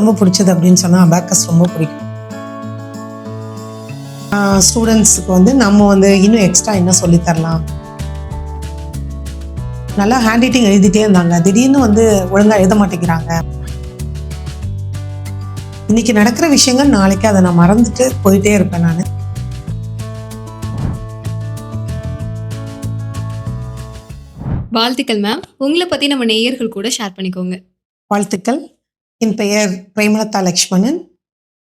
ரொம்ப பிடிச்சது அப்படின்னு சொன்னால் அபாக்கஸ் ரொம்ப பிடிக்கும். ஸ்டூடெண்ட்ஸுக்கு வந்து நம்ம வந்து இன்னும் எக்ஸ்ட்ரா என்ன சொல்லித் தரலாம் நல்லா ஹேண்ட் ரைட்டிங் எழுதிட்டே இருந்தாங்க. திடீர்னு வந்து ஒழுங்காக எழுத மாட்டேங்கிறாங்க. இன்னைக்கு நடக்கிற விஷயங்கள் நாளைக்கு அதை நான் மறந்துட்டு போயிட்டே இருப்பேன் நான். வாழ்த்துக்கள் மேம் உங்களை பத்தி நம்ம நேயர்கள் கூட ஷேர் பண்ணிக்கோங்க. வாழ்த்துக்கள். என் பெயர் பிரேமலதா லக்ஷ்மணன்.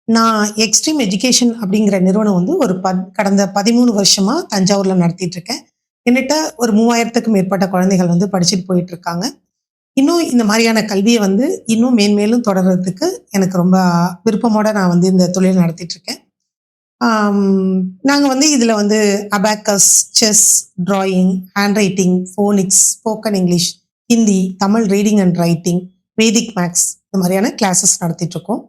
நான் எக்ஸ்ட்ரீம் எஜுகேஷன் அப்படிங்கிற நிறுவனம் வந்து ஒரு பத் கடந்த பதிமூணு வருஷமாக தஞ்சாவூரில் நடத்திட்டு இருக்கேன் என்கிட்ட ஒரு மூவாயிரத்துக்கும் மேற்பட்ட குழந்தைகள் வந்து படிச்சுட்டு போயிட்டு இருக்காங்க இன்னும் இந்த மாதிரியான கல்வியை வந்து இன்னும் மேன்மேலும் தொடர்றதுக்கு எனக்கு ரொம்ப விருப்பமோட நான் வந்து இந்த தொழில் நடத்திட்டு இருக்கேன் நாங்கள் வந்து இதில் வந்து abacus chess drawing handwriting phonics spoken English Hindi Tamil reading and writing Vedic maths இந்த மாதிரியான கிளாஸஸ் நடத்திட்டு இருக்கோம்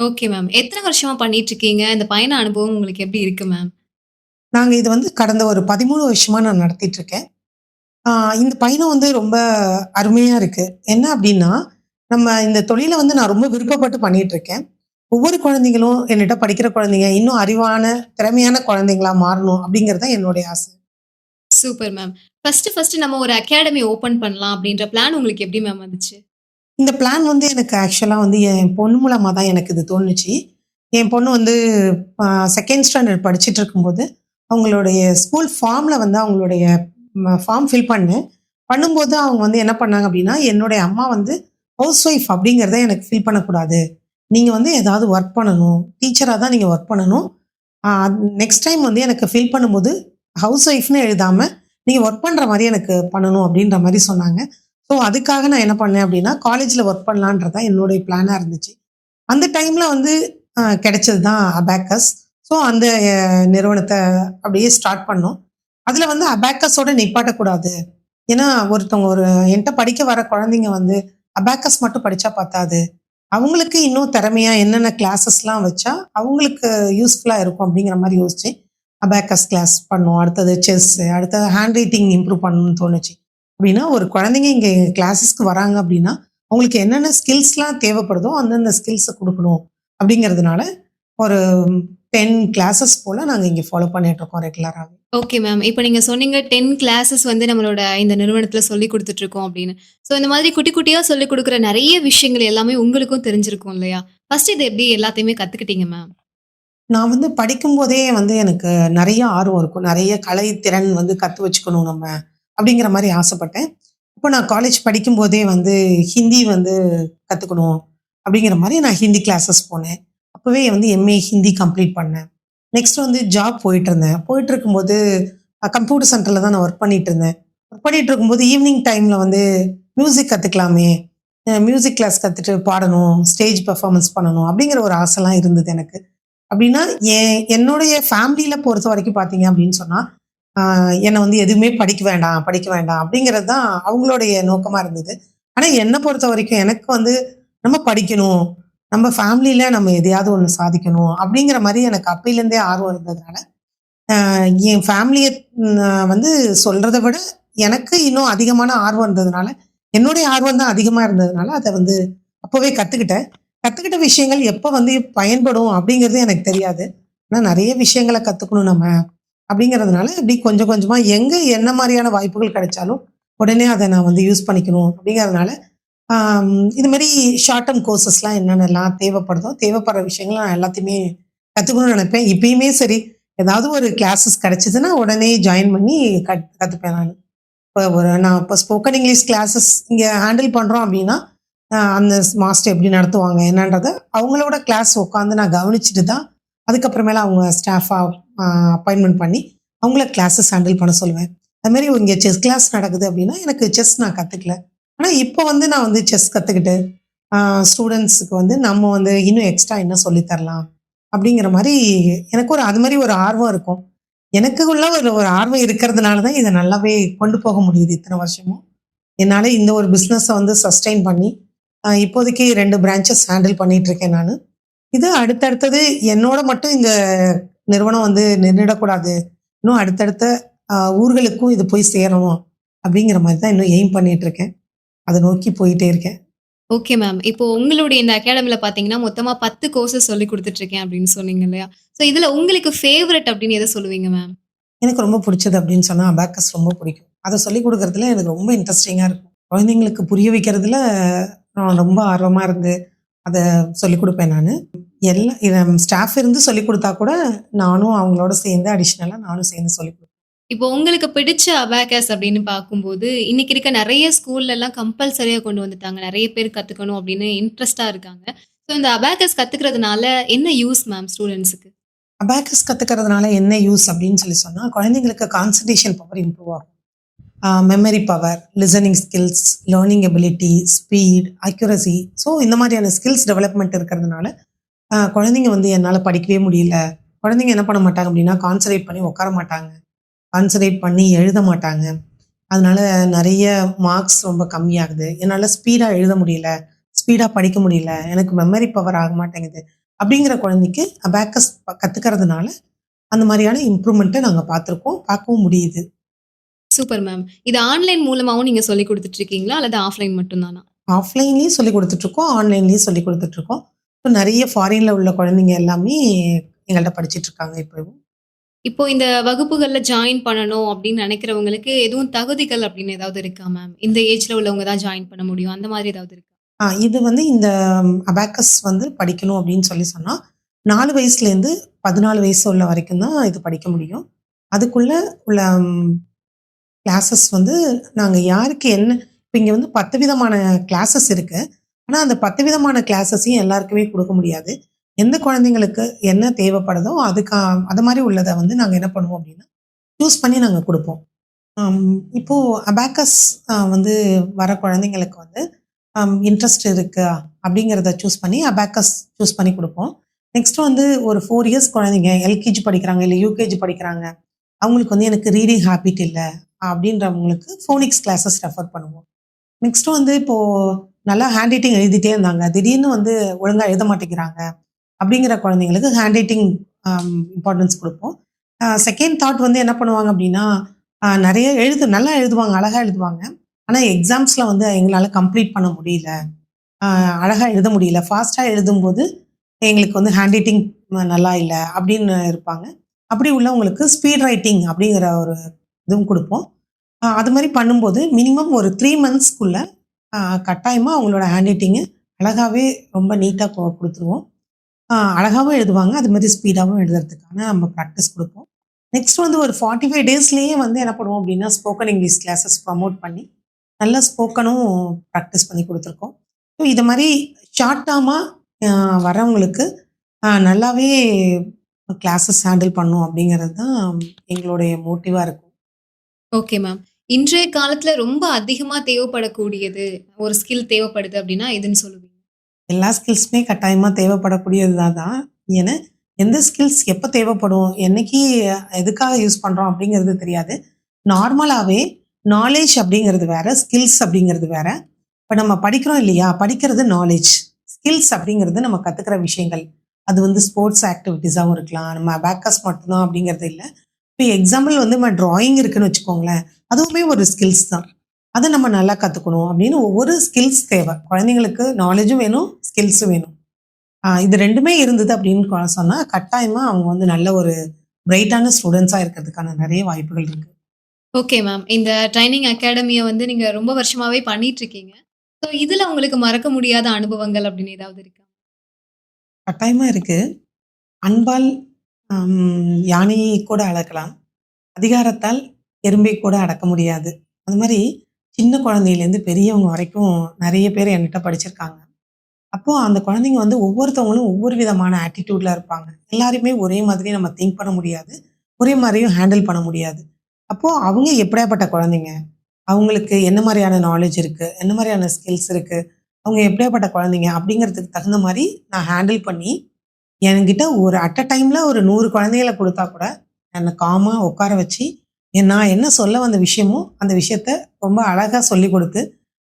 ஓகே மேம் எத்தனை வருஷமா பண்ணிட்டு இருக்கீங்க இந்த பயண அனுபவம் உங்களுக்கு எப்படி இருக்கு மேம் நாங்கள் இது வந்து கடந்த ஒரு பதிமூணு வருஷமா நான் நடத்திட்டு இருக்கேன் இந்த பயணம் வந்து ரொம்ப அருமையா இருக்கு. என்ன அப்படின்னா நம்ம இந்த தொழிலை வந்து நான் ரொம்ப விருப்பப்பட்டு பண்ணிட்டு இருக்கேன் ஒவ்வொரு குழந்தைங்களும் என்கிட்ட படிக்கிற குழந்தைங்க இன்னும் அறிவான திறமையான குழந்தைங்களா மாறணும் அப்படிங்கிறது தான் என்னுடைய ஆசை. சூப்பர் மேம் ஃபர்ஸ்ட் ஃபர்ஸ்ட் நம்ம ஒரு அகாடமி ஓபன் பண்ணலாம் அப்படின்ற பிளான் உங்களுக்கு எப்படி மேம் வந்துச்சு? இந்த பிளான் வந்து எனக்கு ஆக்சுவலாக வந்து என் பொண்ணு மூலமாக தான் எனக்கு இது தோணுச்சு. என் பொண்ணு வந்து செகண்ட் ஸ்டாண்டர்ட் படிச்சுட்டு இருக்கும்போது அவங்களுடைய ஸ்கூல் ஃபார்மில் வந்து அவங்களுடைய ஃபார்ம் ஃபில் பண்ணேன் பண்ணும்போது அவங்க வந்து என்ன பண்ணாங்க அப்படின்னா என்னுடைய அம்மா வந்து ஹவுஸ் ஒய்ஃப் அப்படிங்கிறத எனக்கு ஃபில் பண்ணக்கூடாது. நீங்கள் வந்து ஏதாவது ஒர்க் பண்ணணும். டீச்சராக தான் நீங்கள் ஒர்க் பண்ணணும். நெக்ஸ்ட் டைம் வந்து எனக்கு ஃபில் பண்ணும்போது ஹவுஸ் ஒய்ஃப்னு எழுதாமல் நீங்கள் ஒர்க் பண்ணுற மாதிரி எனக்கு பண்ணணும் அப்படின்ற மாதிரி சொன்னாங்க. ஸோ அதுக்காக நான் என்ன பண்ணேன் அப்படின்னா காலேஜில் ஒர்க் பண்ணலான்றது தான் என்னுடைய பிளானாக இருந்துச்சு. அந்த டைமில் வந்து கிடைச்சது தான் அபேக்கஸ் ஸோ அந்த நிறுவனத்தை அப்படியே ஸ்டார்ட் பண்ணோம். அதில் வந்து அபேக்கஸோட நிப்பாட்டக்கூடாது. ஏன்னா ஒருத்தவங்க ஒரு என்கிட்ட படிக்க வர குழந்தைங்க வந்து அபேக்கஸ் மட்டும் படித்தா பத்தாது. அவங்களுக்கு இன்னும் திறமையாக என்னென்ன கிளாஸஸ்லாம் வச்சா அவங்களுக்கு யூஸ்ஃபுல்லாக இருக்கும் அப்படிங்கிற மாதிரி யோசிச்சு அபேக்கஸ் கிளாஸ் பண்ணோம். அடுத்தது செஸ் அடுத்தது ஹேண்ட் ரைட்டிங் இம்ப்ரூவ் பண்ணணும்னு தோணுச்சு. அப்படின்னா ஒரு குழந்தைங்க இங்கே கிளாஸஸ்க்கு வராங்க அப்படின்னா அவங்களுக்கு என்னென்ன ஸ்கில்ஸ்லாம் தேவைப்படுதோ அந்தந்த ஸ்கில்ஸை கொடுக்கணும் அப்படிங்கிறதுனால ஒரு டென் கிளாஸஸ் போல் நாங்கள் இங்கே ஃபாலோ பண்ணிட்டு இருக்கோம் ரெகுலராக ஓகே மேம் இப்போ நீங்க சொன்னீங்க டென் கிளாஸஸ் வந்து நம்மளோட இந்த நிறுவனத்துல சொல்லி கொடுத்துட்டு இருக்கோம் அப்படின்னு. ஸோ இந்த மாதிரி குட்டி குட்டியா சொல்லி கொடுக்குற நிறைய விஷயங்கள் எல்லாமே உங்களுக்கும் தெரிஞ்சிருக்கும் இல்லையா? ஃபர்ஸ்ட் இது எப்படி எல்லாத்தையுமே கத்துக்கிட்டீங்க மேம் நான் வந்து படிக்கும்போதே வந்து எனக்கு நிறைய ஆர்வம் இருக்கும். நிறைய கலை திறன் வந்து கற்று வச்சுக்கணும் நம்ம. அப்படிங்கிற மாதிரி ஆசைப்பட்டேன். இப்போ நான் காலேஜ் படிக்கும்போதே வந்து ஹிந்தி வந்து கற்றுக்கணும் அப்படிங்கிற மாதிரி நான் ஹிந்தி கிளாஸஸ் போனேன். அப்போவே வந்து எம்ஏ ஹிந்தி கம்ப்ளீட் பண்ணேன். நெக்ஸ்ட் வந்து ஜாப் போயிட்டு இருந்தேன் போயிட்டு இருக்கும்போது கம்ப்யூட்டர் சென்டரில் தான் நான் ஒர்க் பண்ணிட்டு இருந்தேன். ஒர்க் பண்ணிட்டு இருக்கும்போது ஈவினிங் டைமில் வந்து மியூசிக் கற்றுக்கலாமே மியூசிக் கிளாஸ் கற்றுட்டு பாடணும் ஸ்டேஜ் பெர்ஃபார்மன்ஸ் பண்ணணும் அப்படிங்கிற ஒரு ஆசைலாம் இருந்தது எனக்கு. அப்படின்னா என் என்னுடைய ஃபேமிலியில் பொறுத்த வரைக்கும் பார்த்தீங்க அப்படின்னு சொன்னால் என்னை வந்து எதுவுமே படிக்க வேண்டாம் படிக்க வேண்டாம் அப்படிங்கிறது தான் அவங்களுடைய நோக்கமாக இருந்தது. ஆனால் என்னை பொறுத்த வரைக்கும் எனக்கு வந்து நம்ம படிக்கணும் நம்ம ஃபேமிலியில் நம்ம எதையாவது ஒன்று சாதிக்கணும் அப்படிங்கிற மாதிரி எனக்கு அப்பையிலேருந்தே ஆர்வம் இருந்ததுனால என் ஃபேமிலியை வந்து சொல்கிறத விட எனக்கு இன்னும் அதிகமான ஆர்வம் இருந்ததுனால என்னுடைய ஆர்வம் தான் அதிகமாக இருந்ததுனால அதை வந்து அப்போவே கற்றுக்கிட்டேன் கற்றுக்கிட்ட விஷயங்கள் எப்போ வந்து பயன்படும் அப்படிங்கிறது எனக்கு தெரியாது. ஆனால் நிறைய விஷயங்களை கற்றுக்கணும் நம்ம. அப்படிங்கிறதுனால இப்படி கொஞ்சம் கொஞ்சமாக எங்கே என்ன மாதிரியான வாய்ப்புகள் கிடைச்சாலும் உடனே அதை நான் வந்து யூஸ் பண்ணிக்கணும் அப்படிங்கிறதுனால இதுமாரி இது மாதிரி ஷார்ட் டர்ம் கோர்சஸ்லாம் என்னென்னலாம் தேவைப்படுதோ தேவைப்படுற விஷயங்களை நான் எல்லாத்தையுமே கற்றுக்கணும்னு நினைப்பேன். இப்பயுமே சரி ஏதாவது ஒரு கிளாஸஸ் கிடச்சிதுன்னா உடனே ஜாயின் பண்ணி கத் கற்றுப்பேன் நான். இப்போ ஒரு நான் இப்போ ஸ்போக்கன் இங்கிலீஷ் கிளாஸஸ் இங்கே ஹேண்டில் பண்ணுறோம் அப்படின்னா அந்த மாஸ்டர் எப்படி நடத்துவாங்க என்னன்றதை அவங்களோட கிளாஸ் உட்காந்து நான் கவனிச்சுட்டு தான் அதுக்கப்புறமேல அவங்க ஸ்டாஃபாக அப்பாயின்மெண்ட் பண்ணி அவங்கள கிளாஸஸ் ஹேண்டில் பண்ண சொல்லுவேன். அது மாதிரி இங்கே செஸ் கிளாஸ் நடக்குது அப்படின்னா எனக்கு செஸ் நான் கற்றுக்கல ஆனால் இப்போ வந்து நான் வந்து செஸ் கற்றுக்கிட்டு ஸ்டூடெண்ட்ஸுக்கு வந்து நம்ம வந்து இன்னும் எக்ஸ்ட்ரா என்ன சொல்லித்தரலாம் அப்படிங்கிற மாதிரி எனக்கு ஒரு அது மாதிரி ஒரு ஆர்வம் இருக்கும். எனக்கு உள்ள ஒரு ஒரு ஆர்வம் இருக்கிறதுனால தான் இதை நல்லாவே கொண்டு போக முடியுது இத்தனை வருஷமும். என்னால் இந்த ஒரு பிஸ்னஸை வந்து சஸ்டெயின் பண்ணி இப்போதைக்கு ரெண்டு பிரான்ச்சஸ் ஹேண்டில் பண்ணிகிட்ருக்கேன் நான். இது அடுத்தடுத்தது என்னோட மட்டும் இந்த நிறுவனம் வந்து நின்றுடக்கூடாது இன்னும் அடுத்தடுத்த ஊர்களுக்கும் இது போய் சேரணும் அப்படிங்கிற மாதிரி தான் இன்னும் எய்ம் பண்ணிட்டு இருக்கேன் அதை நோக்கி போயிட்டே இருக்கேன் ஓகே மேம். இப்போ உங்களுடைய இந்த அகாடமில பார்த்தீங்கன்னா, மொத்தமா 10 கோர்சஸ் சொல்லிக் குடுத்துட்டு இருக்கேன் அப்படின்னு சொன்னீங்க இல்லையா? ஸோ இதுல உங்களுக்கு ஃபேவரைட் அப்படின்னு எத சொல்லுவீங்க மேம்? எனக்கு ரொம்ப புடிச்சது அப்படின்னு சொன்னா அபாக்கஸ் ரொம்ப பிடிக்கும். அத சொல்லிக் குடுக்கறதுல எனக்கு ரொம்ப இன்ட்ரஸ்டிங்கா இருக்கும். குழந்தைங்களுக்கு புரிய வைக்கிறதுல நான் ரொம்ப ஆர்வமா இருந்து அத சொல்லிக் குடுப்பேன் நானு. எல்லா இத ஸ்டாஃப் இருந்து சொல்லிக் குடுத்தா கூட நானும் அவங்களோட சேர்ந்து அடிஷனலா நானும் சேர்ந்து சொல்லிக் குடுப்பேன். இப்போ உங்களுக்கு பிடிச்ச அபாக்கஸ் அப்படின்னு பார்க்கும்போது, இன்னைக்கு இருக்க நெறைய ஸ்கூல்லலாம் கம்பல்சரியா கொண்டு வந்துட்டாங்க. நெறைய பேர் கத்துக்கணும் அப்படின்னு இன்ட்ரெஸ்ட்டா இருக்காங்க. ஸோ இந்த அபாக்கஸ் கத்துக்கிறதுனால என்ன யூஸ் மேம் ஸ்டூடண்ட்ஸ்க்கு? அபாக்கஸ் கத்துக்கிறதுனால என்ன யூஸ் அப்படின்னு சொல்லி சொன்னா, குழந்தைங்களுக்கு கான்சன்ட்ரேஷன் பவர் இம்ப்ரூவ் ஆகும். Memory power, listening skills, learning ability, speed, accuracy so இந்த மாதிரியான ஸ்கில்ஸ் டெவலப்மெண்ட் இருக்கிறதுனால, குழந்தைங்க வந்து என்னால படிக்கவே முடியல. குழந்தைங்க என்ன பண்ண மாட்டாங்க அப்படின்னா, கான்சன்ட்ரேட் பண்ணி உட்கார மாட்டாங்க. கான்சன்ட்ரேட் பண்ணி எழுத மாட்டாங்க. அதனால நெறைய மார்க்ஸ் ரொம்ப கம்மியாகுது. என்னால ஸ்பீடா எழுத முடியல. ஸ்பீடா படிக்க முடியல. எனக்கு மெமரி பவர் ஆக மாட்டேங்குது. அப்படிங்கிற குழந்தைக்கு அபாக்கஸ் கத்துக்கிறதுனால, அந்த மாரியான இம்ப்ரூவ்மெண்ட்ட நாங்க பார்த்துருக்கோம். பார்க்கவும் முடியுது. Super ma'am. இது ஆன்லைன் மூலமாவும் நீங்க சொல்லிக் குடுத்துட்டு இருக்கீங்களா? அல்லது ஆஃப்லைன் மட்டும் தானா? ஆஃப்லைன்லயும் சொல்லிக் குடுத்துட்டுருக்கோம். ஆன்லைன்லயும் சொல்லிக் குடுத்துட்டுருக்கோம். இப்போ நெறைய ஃபாரின்ல உள்ள குழந்தைங்க எல்லாமே எங்கள்ட்ட படிச்சுட்டு இருக்காங்க இப்பவும். இப்போ இந்த வகுப்புகள்ல ஜாயின் பண்ணணும் அப்படின்னு நெனைக்கிறவங்களுக்கு எதுவும் தகுதிகள் அப்படின்னு ஏதாவது இருக்கா மேம்? இந்த ஏஜ்ல உள்ளவங்க தான் ஜாயின் பண்ண முடியும். அந்த மாதிரி ஏதாவது இருக்கா? ஆ இது வந்து இந்த அபாக்கஸ் வந்து படிக்கணும் அப்படின்னு சொல்லி சொன்னா, 4 வயசுலேருந்து 14 வயசு உள்ள வரைக்கும் தான் இது படிக்க முடியும். அதுக்குள்ள உள்ள கிளாஸஸ் வந்து நாங்க யாருக்கு என்ன இப்ப இங்க வந்து 10 விதமான கிளாஸஸ் இருக்கு. ஆனால் அந்த 10 விதமான கிளாஸஸையும் எல்லாருக்குமே கொடுக்க முடியாது. எந்த குழந்தைங்களுக்கு என்ன தேவைப்படுதோ அதுக்கா அது மாதிரி உள்ளதை வந்து நாங்கள் என்ன பண்ணுவோம் அப்படின்னா, சூஸ் பண்ணி நாங்கள் கொடுப்போம் இப்போது அபேக்கஸ் வந்து வர குழந்தைங்களுக்கு வந்து இன்ட்ரெஸ்ட் இருக்கா அப்படிங்கிறத சூஸ் பண்ணி அபேக்கஸ் சூஸ் பண்ணி கொடுப்போம் நெக்ஸ்ட் வந்து ஒரு ஃபோர் இயர்ஸ் குழந்தைங்க எல்கேஜி படிக்கிறாங்க, இல்லை யூகேஜி படிக்கிறாங்க. அவங்களுக்கு வந்து எனக்கு ரீடிங் ஹேபிட் இல்லை அப்படின்றவங்களுக்கு ஃபோனிக்ஸ் கிளாஸஸ் ரெஃபர் பண்ணுவோம். நெக்ஸ்ட் வந்து இப்போது நல்லா ஹேண்ட் ரைட்டிங் எழுதிட்டே இருந்தாங்க. திடீர்னு வந்து ஒழுங்காக எழுத மாட்டேங்கிறாங்க. அப்படிங்கிற குழந்தைங்களுக்கு ஹேண்ட் ரைட்டிங் இம்பார்ட்டன்ஸ் கொடுப்போம் செகண்ட் தாட் வந்து என்ன பண்ணுவாங்க அப்படின்னா, நிறைய எழுது நல்லா எழுதுவாங்க, அழகாக எழுதுவாங்க. ஆனால் எக்ஸாம்ஸில் வந்து எங்களால் கம்ப்ளீட் பண்ண முடியல. அழகாக எழுத முடியல. ஃபாஸ்ட்டாக எழுதும்போது எங்களுக்கு வந்து ஹேண்ட் ரைட்டிங் நல்லா இல்லை அப்படின்னு இருப்பாங்க. அப்படி உள்ளவங்களுக்கு ஸ்பீட் ரைட்டிங் அப்படிங்கிற ஒரு இதுவும் கொடுப்போம் அது மாதிரி பண்ணும்போது மினிமம் ஒரு த்ரீ மந்த்ஸ்க்குள்ள கட்டாயமாக அவங்களோட ஹேண்ட் ரைட்டிங்கு அழகாவே ரொம்ப நீட்டாக கொடுத்துருவோம் அழகாகவும் எழுதுவாங்க. அது மாதிரி ஸ்பீடாகவும் எழுதுறதுக்கான நம்ம ப்ராக்டிஸ் கொடுப்போம் நெக்ஸ்ட் வந்து ஒரு ஃபார்ட்டி ஃபைவ் டேஸ்லேயே வந்து என்ன பண்ணுவோம் அப்படின்னா, ஸ்போக்கன் இங்கிலீஷ் கிளாஸஸ் ப்ரமோட் பண்ணி, நல்லா ஸ்போக்கனும் ப்ராக்டிஸ் பண்ணி கொடுத்துருக்கோம் ஸோ இது மாதிரி ஷார்ட் டேர்மா வரவங்களுக்கு நல்லாவே கிளாஸஸ் ஹேண்டில் பண்ணும் அப்படிங்கிறது தான் எங்களுடைய மோட்டிவாக இருக்கும். Okay ma'am. இன்றைய காலத்துல ரொம்ப அதிகமா தேவைப்படக்கூடியது, ஒரு ஸ்கில் தேவைப்படுது அப்படின்னா எதுன்னு சொல்லுவீங்க? எல்லா ஸ்கில்ஸுமே கட்டாயமா தேவைப்படக்கூடியது தான் ஏன்னா, எந்த ஸ்கில்ஸ் எப்ப தேவைப்படும், என்னைக்கு எதுக்காக யூஸ் பண்றோம் அப்படிங்கிறது தெரியாது. நார்மலாவே நாலேஜ் அப்படிங்கிறது வேற, ஸ்கில்ஸ் அப்படிங்கிறது வேற. இப்போ நம்ம படிக்கிறோம் இல்லையா? படிக்கிறது நாலேஜ் ஸ்கில்ஸ் அப்படிங்கிறது நம்ம கத்துக்கிற விஷயங்கள். அது வந்து ஸ்போர்ட்ஸ் ஆக்டிவிட்டீஸாகவும் இருக்கலாம். நம்ம பேக்கஸ் மட்டும்தான் அப்படிங்கிறது இல்லை இப்போ எக்ஸாம்பிள் வந்து நம்ம ட்ராயிங் இருக்குன்னு வச்சுக்கோங்களேன். அதுவுமே ஒரு ஸ்கில்ஸ் தான். அத நம்ம நல்லா கத்துக்கணும் அப்படின்னு ஒவ்வொரு ஸ்கில்ஸ் தேவை. குழந்தைங்களுக்கு நாலேட்ஜும் வேணும், ஸ்கில்ஸும் வேணும். இது 2மே இருந்தது அப்படின்னு கொ சொன்னா, கட்டாயமா அவங்க வந்து நல்ல ஒரு பிரைட்டான ஸ்டூடண்ட்ஸா இருக்கிறதுக்கான நெறைய வாய்ப்புகள் இருக்கு. Okay ma'am. இந்த ட்ரெய்னிங் அகாடமிய வந்து நீங்க ரொம்ப வருஷமாவே பண்ணிட்டு இருக்கீங்க. ஸோ இதுல உங்களுக்கு மறக்க முடியாத அனுபவங்கள் அப்படின்னு ஏதாவது இருக்கா? கட்டாயமா இருக்கு. அன்பால் யானையை கூட அடக்கலாம். அதிகாரத்தால் எறும்பை கூட அடக்க முடியாது. அது மாதிரி சின்ன குழந்தையிலேருந்து பெரியவங்க வரைக்கும் நிறைய பேர் என்கிட்ட படிச்சிருக்காங்க. அப்போ அந்த குழந்தைங்க வந்து ஒவ்வொருத்தவங்களும் ஒவ்வொரு விதமான ஆட்டிட்யூட்ல இருப்பாங்க. எல்லாருமே ஒரே மாதிரி நம்ம திங்க் பண்ண முடியாது. ஒரே மாதிரியும் ஹேண்டில் பண்ண முடியாது. அப்போ அவங்க எப்படியாப்பட்ட குழந்தைங்க? அவங்களுக்கு என்ன மாதிரியான நாலேஜ் இருக்கு? என்ன மாதிரியான ஸ்கில்ஸ் இருக்கு? அவங்க எப்படியாப்பட்ட குழந்தைங்க? அப்படிங்கிறதுக்கு தகுந்த மாதிரி நான் ஹேண்டில் பண்ணி, என்கிட்ட ஒரு அட் அ டைம்ல ஒரு நூறு குழந்தைகளை கொடுத்தா கூட, என்னை காமாக உட்கார வச்சு, நான் என்ன சொல்ல வந்த விஷயமும் அந்த விஷயத்த ரொம்ப அழகாக சொல்லிக் கொடுத்து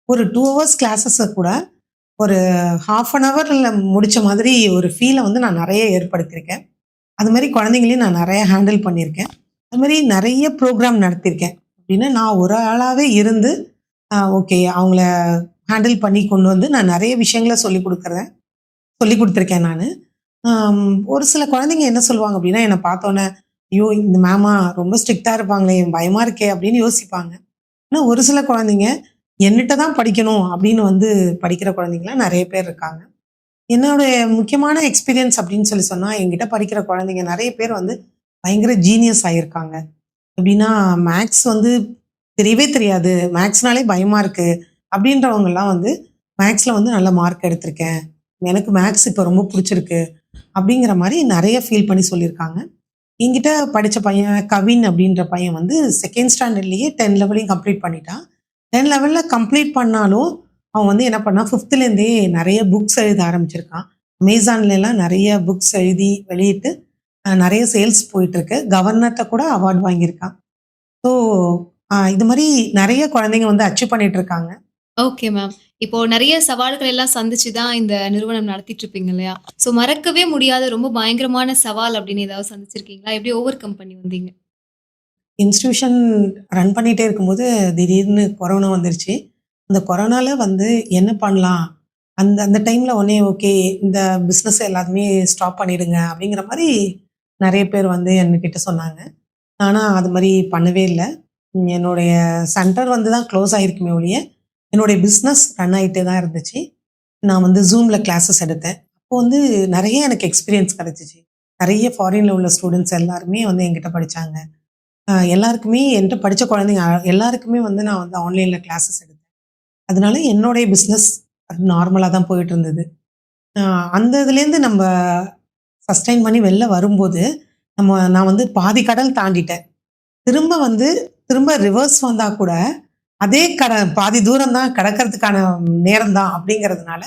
ஒரு டூ ஹவர்ஸ் கிளாஸஸை கூட ஒரு 1/2 அன் ஹவரில் முடித்த மாதிரி ஒரு ஃபீலை வந்து நான் நிறைய ஏற்படுத்தியிருக்கேன். அது மாதிரி குழந்தைங்களையும் நான் நிறைய ஹேண்டில் பண்ணியிருக்கேன். அது மாதிரி நிறைய ப்ரோக்ராம் நடத்தியிருக்கேன். அப்படின்னா நான் ஒரு ஆளாகவே இருந்து, ஓகே அவங்கள ஹேண்டில் பண்ணி கொண்டு வந்து நான் நிறைய விஷயங்கள சொல்லிக் கொடுக்குறேன் சொல்லிக் கொடுத்துருக்கேன் நான் ஒரு சில குழந்தைங்க என்ன சொல்லுவாங்க அப்படின்னா என்னை பார்த்தோன்னே ஐயோ இந்த மேமா ரொம்ப ஸ்ட்ரிக்டாக இருப்பாங்களே பயமாக இருக்கே அப்படின்னு யோசிப்பாங்க. ஆனால் ஒரு சில குழந்தைங்க என்னிட்ட தான் படிக்கணும் அப்படின்னு வந்து படிக்கிற குழந்தைங்களாம் நிறைய பேர் இருக்காங்க. என்னுடைய முக்கியமான எக்ஸ்பீரியன்ஸ் அப்படின்னு சொல்லி சொன்னால் என்கிட்ட படிக்கிற குழந்தைங்க நிறைய பேர் வந்து பயங்கர ஜீனியஸ் ஆகியிருக்காங்க எப்படின்னா மேக்ஸ் வந்து தெரியவே தெரியாது. மேக்ஸ்னாலே பயமாக இருக்குது அப்படின்றவங்கெல்லாம் வந்து மேக்ஸில் வந்து நல்ல மார்க் எடுத்திருக்கேன். எனக்கு மேக்ஸ் இப்போ ரொம்ப பிடிச்சிருக்கு. அப்படிங்கிற மாதிரி நிறைய ஃபீல் பண்ணி சொல்லியிருக்காங்க. என்கிட்ட படித்த பையன் கவின் அப்படின்ற பையன் வந்து செகண்ட் ஸ்டாண்டர்ட்லேயே டென் லெவலையும் கம்ப்ளீட் பண்ணிட்டான். டென் லெவலில் கம்ப்ளீட் பண்ணாலும் அவன் வந்து என்ன பண்ணான்? ஃபிஃப்த்துலேருந்தே நிறைய புக்ஸ் எழுத ஆரம்பிச்சிருக்கான். அமேசான்லலாம் நிறைய புக்ஸ் எழுதி வெளியிட்டு நிறைய சேல்ஸ் போயிட்டுருக்கு. கவர்னர்கிட்ட கூட அவார்ட் வாங்கியிருக்கான். ஸோ இது மாதிரி நிறைய குழந்தைங்க வந்து அச்சீவ் பண்ணிகிட்ருக்காங்க இருக்காங்க. ஓகே மேம் இப்போ நிறைய சவால்கள் எல்லாம் சந்திச்சு தான் இந்த நிறுவனம் நடத்திட்டு இருப்பீங்க இல்லையா? ஸோ மறக்கவே முடியாத ரொம்ப பயங்கரமான சவால் அப்படின்னு ஏதாவது சந்திச்சிருக்கீங்களா? எப்படி ஓவர் கம் பண்ணி வந்தீங்க? இன்ஸ்டியூஷன் ரன் பண்ணிகிட்டே இருக்கும்போது திடீர்னு கொரோனா வந்துருச்சு. அந்த கொரோனால வந்து என்ன பண்ணலாம்? அந்த அந்த டைமில் உடனே ஓகே இந்த பிஸ்னஸ் எல்லாத்தையுமே ஸ்டாப் பண்ணிடுங்க அப்படிங்கிற மாதிரி நிறைய பேர் வந்து என்கிட்ட சொன்னாங்க. ஆனால் அது மாதிரி பண்ணவே இல்லை. என்னுடைய சென்டர் வந்து தான் க்ளோஸ் ஆகிருக்குமே ஒழிய என்னுடைய பிஸ்னஸ் ரன் ஆகிட்டே தான் இருந்துச்சு. நான் வந்து ஜூமில் கிளாஸஸ் எடுத்தேன். அப்போ வந்து நிறைய எனக்கு எக்ஸ்பீரியன்ஸ் கிடச்சிச்சு. நிறைய ஃபாரினில் உள்ள ஸ்டூடெண்ட்ஸ் எல்லாருமே வந்து என்கிட்ட படித்தாங்க எல்லாருக்குமே என்கிட்ட படித்த குழந்தைங்க எல்லாருக்குமே வந்து நான் வந்து ஆன்லைனில் கிளாஸஸ் எடுத்தேன். அதனால என்னுடைய பிஸ்னஸ் நார்மலாக தான் போயிட்டு இருந்தது. அந்த இதுலேருந்து நம்ம சஸ்டைன் பண்ணி வெளில வரும்போது நம்ம நான் வந்து பாதி கடல் தாண்டிட்டேன். திரும்ப வந்து திரும்ப ரிவர்ஸ் வந்தால் கூட அதே கட பாதி தூரம் தான் கடக்கிறதுக்கான நேரம் தான் அப்படிங்கிறதுனால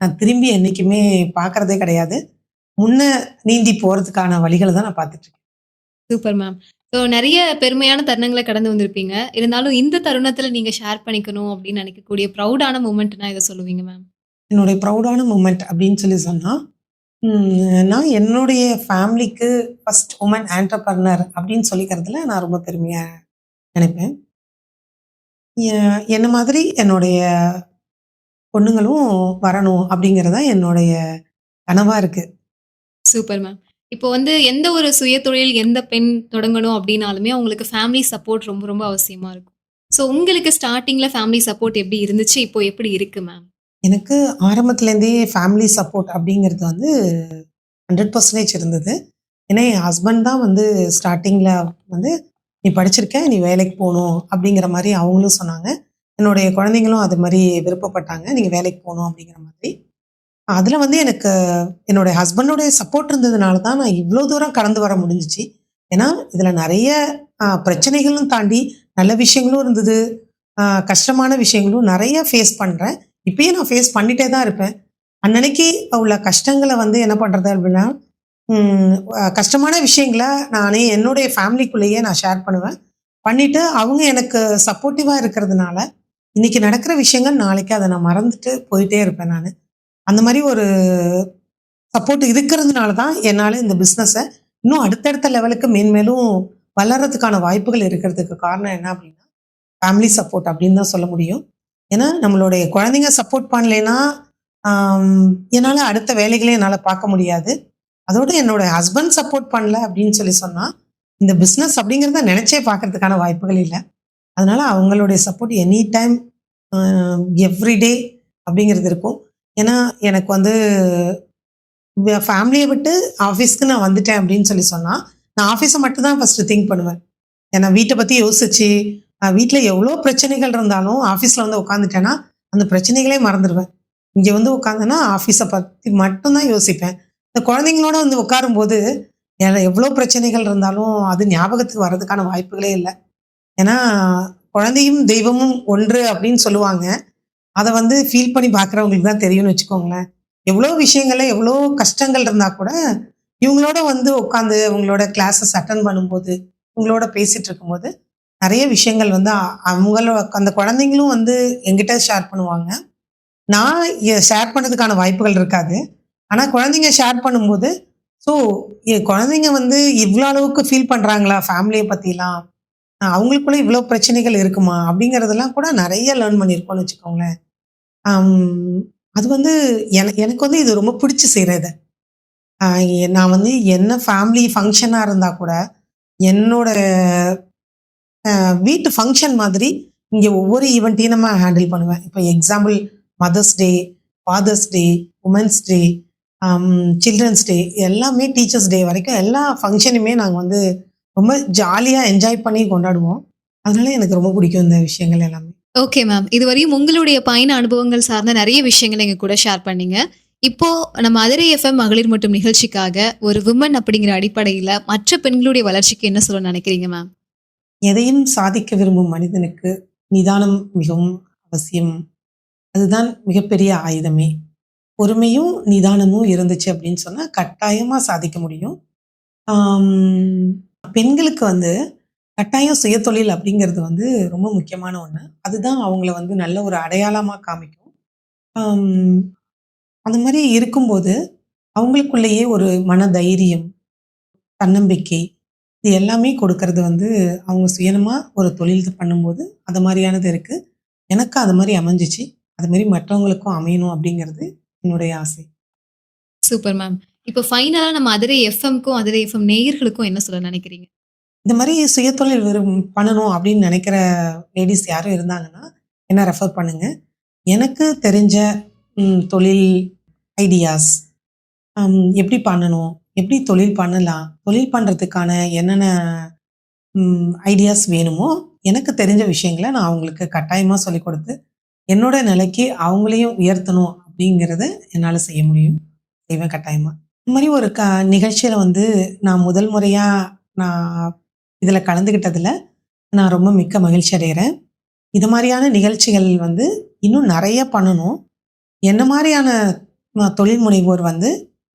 நான் திரும்பி என்றைக்குமே பார்க்கறதே கிடையாது. முன்ன நீந்தி போகிறதுக்கான வழிகளை தான் நான் பார்த்துட்டு இருக்கேன். Super ma'am. ஸோ நிறைய பெருமையான தருணங்களை கடந்து வந்திருப்பீங்க. இருந்தாலும் இந்த தருணத்துல நீங்க ஷேர் பண்ணிக்கணும் அப்படின்னு நினைக்கக்கூடிய ப்ரௌடான மூமெண்ட்னா இதை சொல்லுவீங்க மேம். என்னுடைய ப்ரௌடான மூமெண்ட் அப்படின்னு சொல்லி சொன்னால் நான் என்னுடைய ஃபேமிலிக்கு ஃபர்ஸ்ட் உமன் ஆண்டர்பர்னர் அப்படின்னு சொல்லிக்கிறதுல நான் ரொம்ப பெருமையாக நினைப்பேன். எ- என்ன மாதிரி என்னுடைய பொண்ணுங்களும் வரணும் அப்படிங்கிறது தான் என்னுடைய கனவாக இருக்குது சூப்பர் மேம். இப்போ வந்து எந்த ஒரு சுய தொழில் எந்த பெண் தொடங்கணும் அப்படின்னாலுமே அவங்களுக்கு ஃபேமிலி சப்போர்ட் ரொம்ப ரொம்ப அவசியமா இருக்கும். ஸோ உங்களுக்கு ஸ்டார்டிங்ல ஃபேமிலி சப்போர்ட் எப்படி இருந்துச்சு? இப்போ எப்படி இருக்கு மேம்? எனக்கு ஆரம்பத்துலேருந்தே ஃபேமிலி சப்போர்ட் அப்படிங்கிறது வந்து ஹண்ட்ரட் பர்சன்டேஜ் இருந்தது. ஏன்னா என் ஹஸ்பண்ட் தான் வந்து ஸ்டார்டிங்கில் வந்து நீ படிச்சிருக்க நீ வேலைக்கு போகணும் அப்படிங்கிற மாதிரி அவங்களும் சொன்னாங்க. என்னுடைய குழந்தைங்களும் அது மாதிரி விருப்பப்பட்டாங்க. நீங்கள் வேலைக்கு போகணும் அப்படிங்கிற மாதிரி. அதில் வந்து எனக்கு என்னுடைய ஹஸ்பண்டோடைய சப்போர்ட் இருந்ததுனால தான் நான் இவ்வளோ தூரம் கடந்து வர முடிஞ்சிச்சு. ஏன்னா இதில் நிறைய பிரச்சனைகளும் தாண்டி நல்ல விஷயங்களும் இருந்தது. கஷ்டமான விஷயங்களும் நிறைய ஃபேஸ் பண்ணுறேன் இப்பயும் நான் ஃபேஸ் பண்ணிட்டே தான் இருப்பேன். அன்னன்னைக்கு உள்ள கஷ்டங்களை வந்து என்ன பண்ணுறது அப்படின்னா கஷ்டமான விஷயங்களை நானே என்னுடைய ஃபேமிலிக்குள்ளேயே நான் ஷேர் பண்ணுவேன். பண்ணிவிட்டு அவங்க எனக்கு சப்போர்ட்டிவாக இருக்கிறதுனால இன்னைக்கு நடக்கிற விஷயங்கள் நாளைக்கு அதை நான் மறந்துட்டு போயிட்டே இருப்பேன் நான். அந்த மாதிரி ஒரு சப்போர்ட் இருக்கிறதுனால தான் என்னால் இந்த பிஸ்னஸை இன்னும் அடுத்தடுத்த லெவலுக்கு மேன்மேலும் வளர்றதுக்கான வாய்ப்புகள் இருக்கிறதுக்கு காரணம் என்ன அப்படின்னா ஃபேமிலி சப்போர்ட் அப்படின்னு தான் சொல்ல முடியும். ஏன்னா நம்மளுடைய குழந்தைங்க சப்போர்ட் பண்ணலைன்னா என்னால் அடுத்த வேலைகளே என்னால் பார்க்க முடியாது. அதோட என்னோட ஹஸ்பண்ட் சப்போர்ட் பண்ணல அப்படின்னு சொல்லி சொன்னால் இந்த பிஸ்னஸ் அப்படிங்கிறத நினச்சே பார்க்கறதுக்கான வாய்ப்புகள் இல்லை. அதனால் அவங்களுடைய சப்போர்ட் எனி டைம் எவ்ரிடே அப்படிங்கிறது இருக்கும். ஏன்னா எனக்கு வந்து ஃபேமிலியை விட்டு ஆஃபீஸ்க்கு நான் வந்துட்டேன் அப்படின்னு சொல்லி சொன்னால் நான் ஆஃபீஸை மட்டும் தான் ஃபஸ்ட்டு திங்க் பண்ணுவேன். ஏன்னா வீட்டை பற்றி யோசிச்சு வீட்டில் எவ்வளோ பிரச்சனைகள் இருந்தாலும் ஆஃபீஸில் வந்து உட்காந்துட்டேன்னா அந்த பிரச்சனைகளே மறந்துடுவேன். இங்கே வந்து உட்காந்தேன்னா ஆஃபீஸை பற்றி மட்டும்தான் யோசிப்பேன். இந்த குழந்தைங்களோட வந்து உட்காரும் போது எவ்வளோ பிரச்சனைகள் இருந்தாலும் அது ஞாபகத்துக்கு வர்றதுக்கான வாய்ப்புகளே இல்லை. ஏன்னா குழந்தையும் தெய்வமும் ஒன்று அப்படின்னு சொல்லுவாங்க. அதை வந்து ஃபீல் பண்ணி பார்க்குறவங்களுக்கு தான் தெரியும்னு வச்சுக்கோங்களேன். எவ்வளோ விஷயங்கள்ல எவ்வளோ கஷ்டங்கள் இருந்தால் கூட இவங்களோட வந்து உட்காந்து உங்களோட கிளாஸஸ் அட்டன் பண்ணும்போது உங்களோட பேசிகிட்டு இருக்கும்போது நிறைய விஷயங்கள் வந்து அவங்களோட அந்த குழந்தைங்களும் வந்து எங்கிட்ட ஷேர் பண்ணுவாங்க. நான் ஷேர் பண்ணதுக்கான வாய்ப்புகள் இருக்காது. ஆனால் குழந்தைங்க ஷேர் பண்ணும்போது ஸோ குழந்தைங்க வந்து இவ்வளோ அளவுக்கு ஃபீல் பண்ணுறாங்களா ஃபேமிலியை பற்றிலாம் அவங்களுக்குள்ள இவ்வளோ பிரச்சனைகள் இருக்குமா? அப்படிங்கிறதெல்லாம் கூட நிறைய லேர்ன் பண்ணியிருக்கோம்னு வச்சுக்கோங்களேன். அது வந்து எனக்கு எனக்கு வந்து இது ரொம்ப பிடிச்சி செய்கிறது நான் வந்து என்ன ஃபேமிலி ஃபங்க்ஷனாக இருந்தால் கூட என்னோட வீட்டு ஃபங்க்ஷன் மாதிரி இங்கே ஒவ்வொரு ஈவெண்ட்டையும் நம்ம ஹேண்டில் பண்ணுவேன். இப்போ example mother's day father's day women's day children's day எல்லாமே டீச்சர்ஸ் டே வரைக்கும் எல்லா ஃபங்க்ஷனுமே நாங்கள் வந்து ரொம்ப ஜாலியாக என்ஜாய் பண்ணி கொண்டாடுவோம். அதனால எனக்கு ரொம்ப பிடிக்கும் இந்த விஷயங்கள் எல்லாமே. ஓகே மேம் இதுவரையும் உங்களுடைய பயண அனுபவங்கள் சார்ந்த நிறைய விஷயங்களை எங்க கூட ஷேர் பண்ணீங்க. இப்போ நம்ம அதிரை எஃப்எம் மகளிர் மட்டும் நிகழ்ச்சிக்காக ஒரு விமன் அப்படிங்கிற அடிப்படையில மற்ற பெண்களுடைய வளர்ச்சிக்கு என்ன சொல்ல நினைக்கிறீங்க மேம் எதையும் சாதிக்க விரும்பும் மனிதனுக்கு நிதானம் மிகவும் அவசியம். அதுதான் மிகப்பெரிய ஆயுதமே. பொறுமையும் நிதானமும் இருந்துச்சு அப்படின்னு சொன்னால் கட்டாயமாக சாதிக்க முடியும். பெண்களுக்கு வந்து கட்டாயம் சுயதொழில் அப்படிங்கிறது வந்து ரொம்ப முக்கியமான ஒன்று அதுதான் அவங்கள வந்து நல்ல ஒரு அடையாளமாக காமிக்கும். அந்த மாதிரி இருக்கும்போது அவங்களுக்குள்ளேயே ஒரு மன தைரியம் தன்னம்பிக்கை இது எல்லாமே கொடுக்கறது வந்து அவங்க சுயனமாக ஒரு தொழில் பண்ணும்போது அது மாதிரியானது இருக்குது எனக்கு அது மாதிரி அமைஞ்சிச்சு. அது மாதிரி மற்றவங்களுக்கும் அமையணும் அப்படிங்கிறது என்னுடைய ஆசை. சூப்பர் மேம் இப்போ ஃபைனலா நம்ம அதிரை எஃப்எம்க்கும் அதிரை எஃப்எம் நேயர்களுக்கும் என்ன சொல்ல நினைக்கிறீங்க? இந்த மாதிரி சுயதொழில் விரும் பண்ணணும் அப்படின்னு நினைக்கிற லேடிஸ் யாரும் இருந்தாங்கன்னா என்ன ரெஃபர் பண்ணுங்க. எனக்கு தெரிஞ்ச தொழில் ஐடியாஸ் எப்படி பண்ணணும்? எப்படி தொழில் பண்ணலாம்? தொழில் பண்ணுறதுக்கான என்னென்ன ஐடியாஸ் வேணுமோ எனக்கு தெரிஞ்ச விஷயங்களை நான் அவங்களுக்கு கட்டாயமாக சொல்லிக் கொடுத்து என்னோட நிலைக்கு அவங்களையும் உயர்த்தணும் அப்படிங்கிறத என்னால் செய்ய முடியும். செய்வேன் கட்டாயமாக இந்த மாதிரி ஒரு க நிகழ்ச்சியில் வந்து நான் முதல் முறையாக நான் இதில் கலந்துக்கிட்டதில் நான் ரொம்ப மிக்க மகிழ்ச்சி அடைகிறேன் இது மாதிரியான நிகழ்ச்சிகள் வந்து இன்னும் நிறைய பண்ணணும். என்ன மாதிரியான தொழில் முனைவோர் வந்து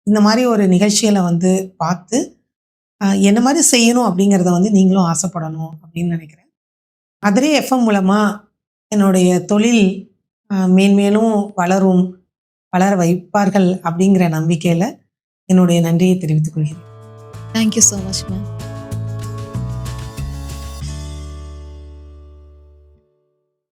இந்த மாதிரி ஒரு நிகழ்ச்சிகளை வந்து பார்த்து என்ன மாதிரி செய்யணும் அப்படிங்கிறத வந்து நீங்களும் ஆசைப்படணும் அப்படின்னு நினைக்கிறேன். அதிலே எஃப்எம் மூலமாக என்னுடைய தொழில் மேன்மேலும் வளரும் வளர வைப்பார்கள் அப்படிங்கிற நம்பிக்கையில் என்னுடைய நன்றியை தெரிவித்துக் கொள்கிறேன். Thank you so much ma'am